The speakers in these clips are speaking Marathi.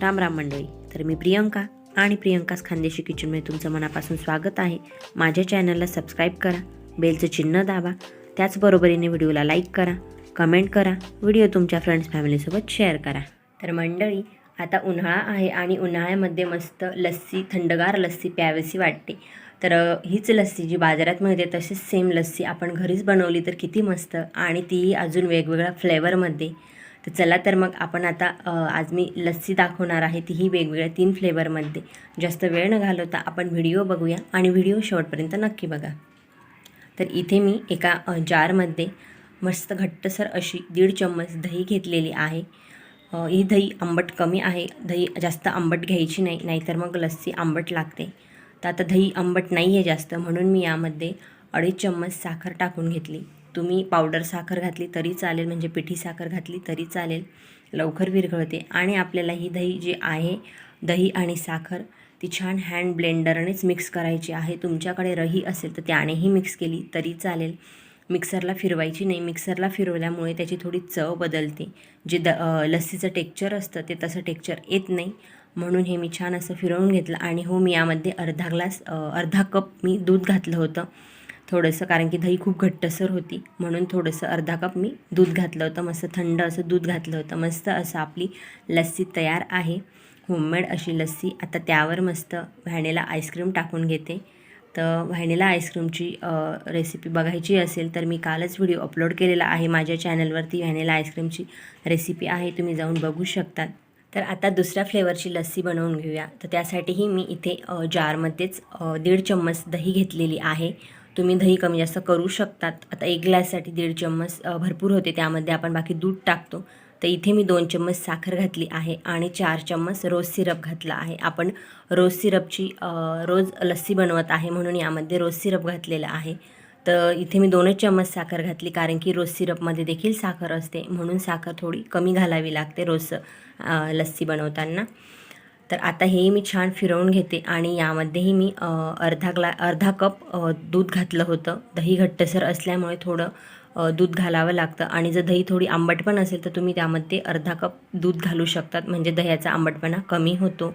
राम राम मंडळी. तर मी प्रियंका आणि प्रियंकाच खानदेशी किचनमध्ये तुमचं मनापासून स्वागत आहे. माझ्या चॅनलला सबस्क्राईब करा बेलचं चिन्ह दाबा त्याचबरोबरीने व्हिडिओला लाईक करा कमेंट करा व्हिडिओ तुमच्या फ्रेंड्स फॅमिलीसोबत शेअर करा. तर मंडळी आता उन्हाळा आहे आणि उन्हाळ्यामध्ये मस्त लस्सी थंडगार लस्सी प्यावीशी वाटते. तर हीच लस्सी जी बाजारात मिळते तशीच सेम लस्सी आपण घरीच बनवली तर किती मस्त आणि तीही अजून वेगवेगळ्या फ्लेवरमध्ये तर चला तर मग आपण आता आज मी लस्सी दाखवणार आहे तीही वेगवेगळ्या तीन फ्लेवरमध्ये जास्त वेळ न घालवता आपण व्हिडिओ बघूया आणि व्हिडिओ शेवटपर्यंत नक्की बघा. तर इथे मी एका जारमध्ये मस्त घट्टसर अशी दीड चम्मच दही घेतलेली आहे. ही दही आंबट कमी आहे. दही जास्त आंबट घ्यायची नाही नाहीतर मग लस्सी आंबट लागते. तर आता दही आंबट नाही आहे जास्त म्हणून मी यामध्ये अडीच चम्मच साखर टाकून घेतली. तुम्ही पावडर साखर घातली तरी चालेल म्हणजे पिठी साखर घातली तरी चालेल. लवकर विरघळते. आणि आपल्याला ही दही जी आहे दही आणि साखर ती छान हँड ब्लेंडरनेच मिक्स करायची आहे. तुमच्याकडे रही असेल तर त्यानेही मिक्स केली तरी चालेल. मिक्सरला फिरवायची नाही. मिक्सरला फिरवल्यामुळे त्याची थोडी चव बदलते. जे द लस्सीचं टेक्चर असतं ते तसं टेक्चर येत नाही. म्हणून हे मी छान असं फिरवून घेतलं. आणि हो मी यामध्ये अर्धा ग्लास अर्धा कप मी दूध घातलं होतं. थोडंसं कारण की दही खूप घट्टसर होती. म्हणून थोडंसं अर्धा कप मी दूध घातलं होतं. मस्त थंड असं दूध घातलं होतं. मस्त असं आपली लस्सी तयार आहे. होममेड अशी लस्सी. आता त्यावर मस्त व्हॅनिला आईस्क्रीम टाकून घेते. तर व्हॅनिला आईस्क्रीमची रेसिपी बघायची असेल तर मी कालच व्हिडिओ अपलोड केलेला आहे. माझ्या चॅनलवरती व्हॅनिला आईस्क्रीमची रेसिपी आहे. तुम्ही जाऊन बघू शकतात. तर आता दुसऱ्या फ्लेवरची लस्सी बनवून घेऊया. तर त्यासाठीही मी इथे जारमध्येच दीड चम्मच दही घेतलेली आहे. तुम्ही दही कमी जास्त करू शकतात. आता एक ग्लाससाठी दीड चम्मच भरपूर होते. त्यामध्ये आपण बाकी दूध टाकतो. तर इथे मी दोन चम्मच साखर घातली आहे आणि चार चम्मच रोज सिरप घातला आहे. आपण रोज सिरपची रोज लस्सी बनवत आहे म्हणून यामध्ये रोज सिरप घातलेलं आहे. तर इथे मी दोनच चम्मच साखर घातली कारण की रोज सिरपमध्ये देखील साखर असते म्हणून साखर थोडी कमी घालावी लागते रोज लस्सी बनवताना. तर आता हे मी छान फिरवून घेते आणि यामध्येही मी अर्धा ग्ला अर्धा कप दूध घातलं होतं. दही घट्टसर असल्यामुळे थोडं दूध घालावं लागतं आणि जर दही थोडी आंबट पण असेल तर तुम्ही त्यामध्ये अर्धा कप दूध घालू शकतात. म्हणजे दह्याचा आंबटपणा कमी होतो.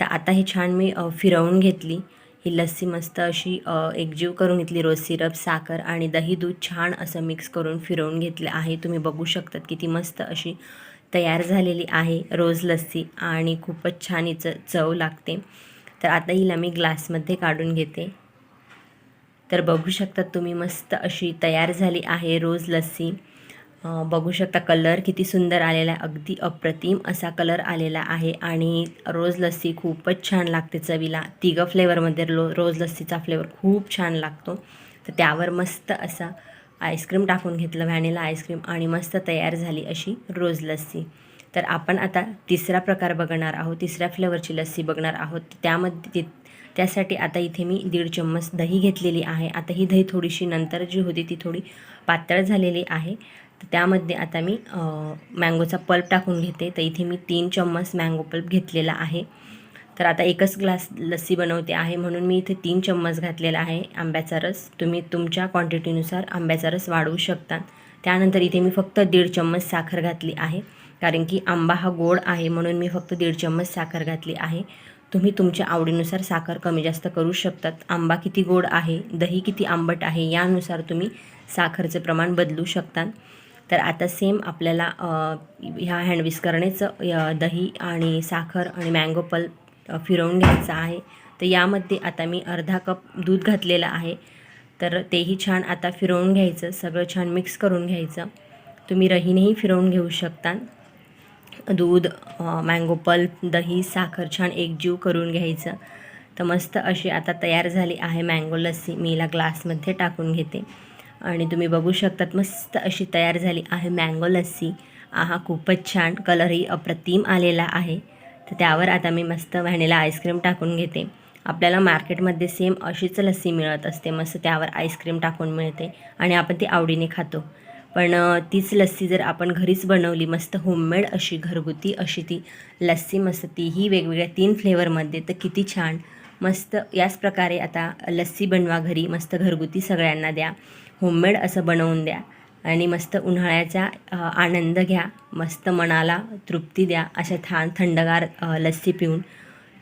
तर आता हे छान मी फिरवून घेतली. ही लस्सी मस्त अशी एकजीव करून घेतली. रोज सिरप साखर आणि दही दूध छान असं मिक्स करून फिरवून घेतले आहे. तुम्ही बघू शकतात किती मस्त अशी तयार झालेली आहे. रोज लस्सी आणि खूपच छान हिचं चव लागते. तर आता हिला मी ग्लासमध्ये काढून घेते. तर बघू शकता तुम्ही मस्त अशी तयार झाली आहे रोज लस्सी. बघू शकता कलर किती सुंदर आलेला आहे. अगदी अप्रतिम असा कलर आलेला आहे आणि रोज लस्सी खूपच छान लागते चवीला. तिघं फ्लेवरमध्ये रो रोज लस्सीचा फ्लेवर खूप छान लागतो. तर त्यावर मस्त असा आईस्क्रीम टाकून घेतलं व्हॅनिला आईस्क्रीम आणि मस्त तयार झाली अशी रोज लस्सी. तर आपण आता तिसरा प्रकार बघणार आहोत तिसऱ्या फ्लेवरची लस्सी बघणार आहोत. त्यामध्ये ति त्यासाठी आता इथे मी दीड चम्मच दही घेतलेली आहे. आता ही दही थोडीशी नंतर जी होती ती थोडी पातळ झालेली आहे. तर त्यामध्ये आता मी मँगोचा पल्प टाकून घेते. तर इथे मी तीन चम्मच मँगो पल्प घेतलेला आहे. तर आता एकच ग्लास लस्सी बनवते आहे म्हणून मी इथे तीन चम्मच घातलेला आहे आंब्याचा रस. तुम्ही तुमच्या क्वांटिटीनुसार आंब्याचा रस वाढवू शकता. त्यानंतर इथे मी फक्त दीड चम्मच साखर घातली आहे. कारण की आंबा हा गोड आहे म्हणून मी फक्त दीड चम्मच साखर घातली आहे. तुम्ही तुमच्या आवडीनुसार साखर कमी जास्त करू शकतात. आंबा किती गोड आहे दही किती आंबट आहे यानुसार तुम्ही साखरचं प्रमाण बदलू शकता. तर आता सेम आपल्याला ह्या हँडविस्करणेचं य- दही आणि साखर आणि मँगो पल्प फिरवून घ्यायचं आहे. तर यामध्ये आता मी अर्धा कप दूध घातलेलं आहे. तर तेही छान आता फिरवून घ्यायचं. सगळं छान मिक्स करून घ्यायचं. तुम्ही रहीनेही फिरवून घेऊ शकता. दूध मँगो पल्प दही साखर छान एकजीव करून घ्यायचं. तर मस्त अशी आता तयार झाली आहे मँगो लस्सी. मी हिला ग्लासमध्ये टाकून घेते. आणि तुम्ही बघू शकतात मस्त अशी तयार झाली आहे मँगो लस्सी. आहा खूपच छान. कलरही अप्रतिम आलेला आहे. तर त्यावर आता मी मस्त व्हॅनिला आईस्क्रीम टाकून घेते. आपल्याला मार्केटमध्ये सेम अशीच लस्सी मिळत असते. मस्त त्यावर आईस्क्रीम टाकून मिळते आणि आपण ती आवडीने खातो. पण तीच लस्सी जर आपण घरीच बनवली मस्त होममेड अशी घरगुती अशी ती लस्सी मस्त तीही वेगवेगळ्या तीन फ्लेवरमध्ये तर किती छान. मस्त याच प्रकारे आता लस्सी बनवा घरी मस्त घरगुती सगळ्यांना द्या. होममेड असं बनवून द्या. आणि मस्त उन्हाळ्याचा आनंद घ्या. मस्त मनाला तृप्ती द्या. अशा थान थंडगार लस्सी पिऊन.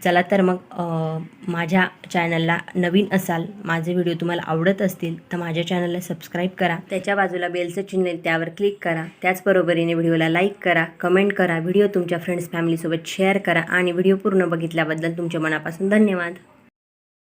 चला तर मग माझ्या चॅनलला नवीन असाल माझे व्हिडिओ तुम्हाला आवडत असतील तर माझ्या चॅनलला सबस्क्राईब करा. त्याच्या बाजूला बेलचं चिन्ह त्यावर क्लिक करा. त्याचबरोबरीने व्हिडिओला लाईक करा कमेंट करा व्हिडिओ तुमच्या फ्रेंड्स फॅमिलीसोबत शेअर करा आणि व्हिडिओ पूर्ण बघितल्याबद्दल तुमच्या मनापासून धन्यवाद.